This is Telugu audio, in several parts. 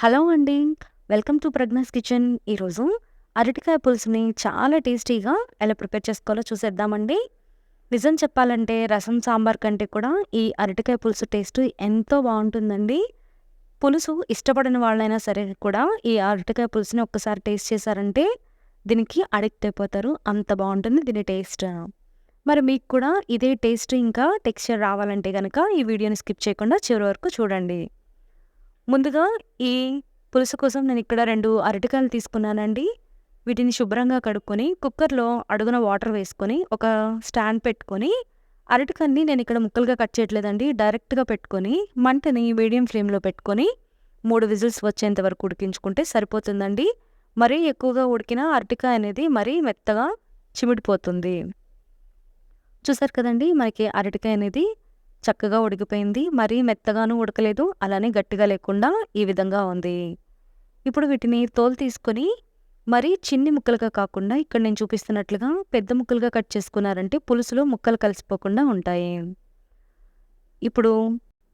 హలో అండి. Welcome to Pragna's kitchen. ఈరోజు అరటికాయ పులుసుని చాలా టేస్టీగా ఎలా ప్రిపేర్ చేసుకోవాలో చూసేద్దామండి. నిజం చెప్పాలంటే రసం, సాంబార్ కంటే కూడా ఈ అరటికాయ పులుసు టేస్ట్ ఎంతో బాగుంటుందండి పులుసు ఇష్టపడని వాళ్ళైనా సరే కూడా ఈ అరటికాయ పులుసుని ఒక్కసారి టేస్ట్ చేశారంటే దీనికి అడిక్ట్ అయిపోతారు. అంత బాగుంటుంది దీని టేస్ట్. మరి మీకు కూడా ఇదే టేస్ట్ ఇంకా టెక్స్చర్ రావాలంటే గనక ఈ వీడియోని స్కిప్ చేయకుండా చివరి వరకు చూడండి. ముందుగా ఈ పులుసు కోసం నేను ఇక్కడ రెండు అరటికాయలు తీసుకున్నానండి. వీటిని శుభ్రంగా కడుక్కొని కుక్కర్‌లో అడుగున వాటర్ వేసుకొని ఒక స్టాండ్ పెట్టుకొని అరటికాయని నేను ఇక్కడ ముక్కలుగా కట్ చేయట్లేదండి. డైరెక్ట్‌గా పెట్టుకొని మంటని మీడియం ఫ్లేమ్‌లో పెట్టుకొని మూడు విజిల్స్ వచ్చేంత వరకు ఉడికించుకుంటే సరిపోతుందండి. మరీ ఎక్కువగా ఉడికిన అరటికాయ అనేది మరీ మెత్తగా చిమిడిపోతుంది. చూసారు కదండీ! మనకి అరటికాయ అనేది చక్కగా ఉడికిపోయింది. మరీ మెత్తగాను ఉడకలేదు. అలానే గట్టిగా లేకుండా ఈ విధంగా ఉంది. ఇప్పుడు వీటిని తోలు తీసుకొని మరీ చిన్ని ముక్కలుగా కాకుండా ఇక్కడ నేను చూపిస్తున్నట్లుగా పెద్ద ముక్కలుగా కట్ చేసుకున్నారంటే పులుసులో ముక్కలు కలిసిపోకుండా ఉంటాయి. ఇప్పుడు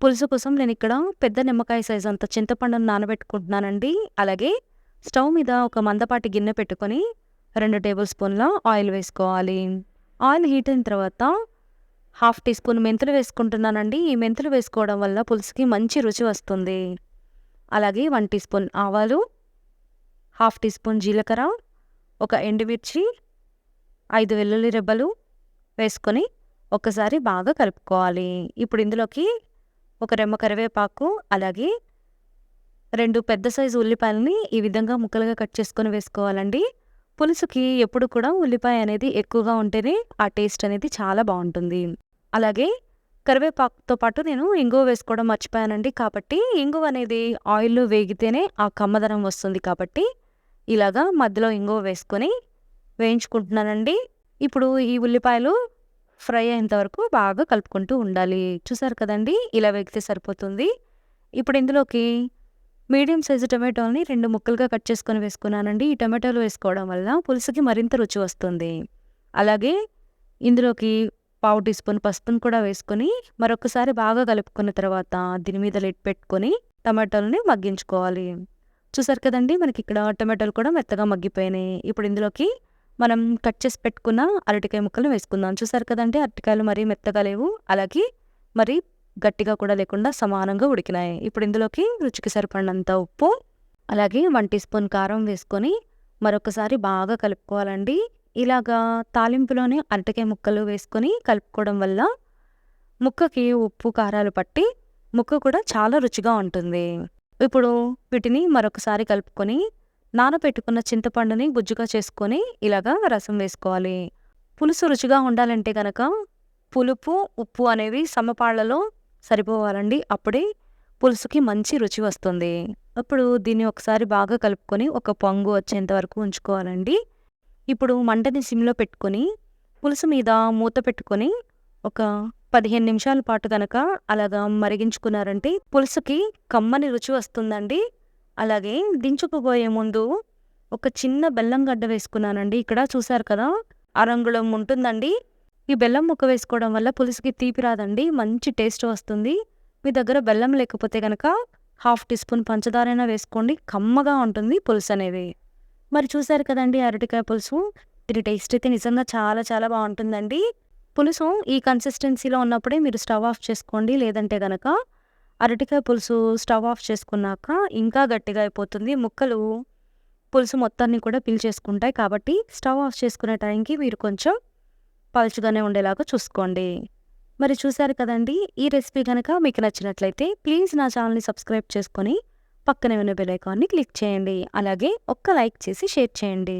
పులుసు కోసం నేను ఇక్కడ పెద్ద నిమ్మకాయ సైజు అంత చింతపండును నానబెట్టుకుంటున్నానండి. అలాగే స్టవ్ మీద ఒక మందపాటి గిన్నె పెట్టుకొని రెండు టేబుల్ స్పూన్ల ఆయిల్ వేసుకోవాలి. ఆయిల్ హీట్ అయిన తర్వాత హాఫ్ టీ స్పూన్ మెంతులు వేసుకుంటున్నానండి. ఈ మెంతులు వేసుకోవడం వల్ల పులుసుకి మంచి రుచి వస్తుంది. అలాగే వన్ టీ స్పూన్ ఆవాలు, హాఫ్ టీ స్పూన్ జీలకర్ర, ఒక ఎండుమిర్చి, ఐదు వెల్లుల్లి రెబ్బలు వేసుకొని ఒకసారి బాగా కలుపుకోవాలి. ఇప్పుడు ఇందులోకి ఒక రెమ్మ కరివేపాకు, అలాగే రెండు పెద్ద సైజు ఉల్లిపాయలని ఈ విధంగా ముక్కలుగా కట్ చేసుకొని వేసుకోవాలండి. పులుసుకి ఎప్పుడు కూడా ఉల్లిపాయ అనేది ఎక్కువగా ఉంటేనే ఆ టేస్ట్ అనేది చాలా బాగుంటుంది అలాగే కరివేపాకుతో పాటు నేను ఇంగువ వేసుకోవడం మర్చిపోయానండి. కాబట్టి ఇంగువ అనేది ఆయిల్‌లో వేగితేనే ఆ కమ్మదనం వస్తుంది కాబట్టి ఇలాగా మధ్యలో ఇంగువ వేసుకొని వేయించుకుంటున్నానండి. ఇప్పుడు ఈ ఉల్లిపాయలు ఫ్రై అయ్యేంత వరకు బాగా కలుపుకుంటూ ఉండాలి. చూసారు కదండీ! ఇలా వేగితే సరిపోతుంది. ఇప్పుడు ఇందులోకి మీడియం సైజు టమాటోల్ని రెండు ముక్కలుగా కట్ చేసుకొని వేసుకున్నానండి. ఈ టమాటోలు వేసుకోవడం వల్ల పులుసుకి మరింత రుచి వస్తుంది. అలాగే ఇందులోకి పావు టీ స్పూన్ పసుపును కూడా వేసుకొని మరొకసారి బాగా కలుపుకున్న తర్వాత దీని మీద లిట్ పెట్టుకొని టమాటోలని మగ్గించుకోవాలి. చూసారు కదండీ! మనకి ఇక్కడ టమాటోలు కూడా మెత్తగా మగ్గిపోయినాయి. ఇప్పుడు ఇందులోకి మనం కట్ చేసి పెట్టుకున్న అరటికాయ ముక్కలు వేసుకుందాం. చూసారు కదండీ! అరటికాయలు మరీ మెత్తగా లేవు. అలాగే మరీ గట్టిగా కూడా లేకుండా సమానంగా ఉడికినాయి. ఇప్పుడు ఇందులోకి రుచికి సరిపడినంత ఉప్పు, అలాగే వన్ టీ స్పూన్ కారం వేసుకొని మరొకసారి బాగా కలుపుకోవాలండి. ఇలాగా తాలింపులోనే అరటికాయ ముక్కలు వేసుకొని కలుపుకోవడం వల్ల ముక్కకి ఉప్పు, కారాలు పట్టి ముక్క కూడా చాలా రుచిగా ఉంటుంది. ఇప్పుడు వీటిని మరొకసారి కలుపుకొని నానబెట్టుకున్న చింతపండుని గుజ్జుగా చేసుకొని ఇలాగా రసం వేసుకోవాలి. పులుసు రుచిగా ఉండాలంటే గనక పులుపు, ఉప్పు అనేవి సమపాళ్ళలో సరిపోవాలండి. అప్పుడే పులుసుకి మంచి రుచి వస్తుంది. అప్పుడు దీన్ని ఒకసారి బాగా కలుపుకొని ఒక పొంగు వచ్చేంత వరకు ఉంచుకోవాలండి. ఇప్పుడు మంటని సిమ్‌లో పెట్టుకొని పులుసు మీద మూత పెట్టుకొని ఒక 15 నిమిషాల పాటు గనక అలాగా మరిగించుకున్నారంటే పులుసుకి కమ్మని రుచి వస్తుందండి. అలాగే దించుకుపోయే ముందు ఒక చిన్న బెల్లం గడ్డ వేసుకున్నానండి. ఇక్కడ చూసారు కదా! అరంగుళం ఉంటుందండి. ఈ బెల్లం ముక్క వేసుకోవడం వల్ల పులుసుకి తీపి రాదండి. మంచి టేస్ట్ వస్తుంది. మీ దగ్గర బెల్లం లేకపోతే గనక హాఫ్ టీ స్పూన్ పంచదారైనా వేసుకోండి. కమ్మగా ఉంటుంది పులుసు అనేది. మరి చూసారు కదండీ! అరటికాయ పులుసు. దీని టేస్ట్ అయితే నిజంగా చాలా చాలా బాగుంటుందండి పులుసు ఈ కన్సిస్టెన్సీలో ఉన్నప్పుడే మీరు స్టవ్ ఆఫ్ చేసుకోండి. లేదంటే గనక అరటికాయ పులుసు స్టవ్ ఆఫ్ చేసుకున్నాక ఇంకా గట్టిగా అయిపోతుంది. ముక్కలు పులుసు మొత్తాన్ని కూడా పీల్చేసుకుంటాయి. కాబట్టి స్టవ్ ఆఫ్ చేసుకునే టైంకి మీరు కొంచెం పలుచుగానే ఉండేలాగా చూసుకోండి. మరి చూశారు కదండీ! ఈ రెసిపీ కనుక మీకు నచ్చినట్లయితే ప్లీజ్ నా ఛానల్‌ని సబ్స్క్రైబ్ చేసుకొని పక్కనే ఉన్న బెల్ ఐకాన్‌ని క్లిక్ చేయండి. అలాగే ఒక్క లైక్ చేసి షేర్ చేయండి.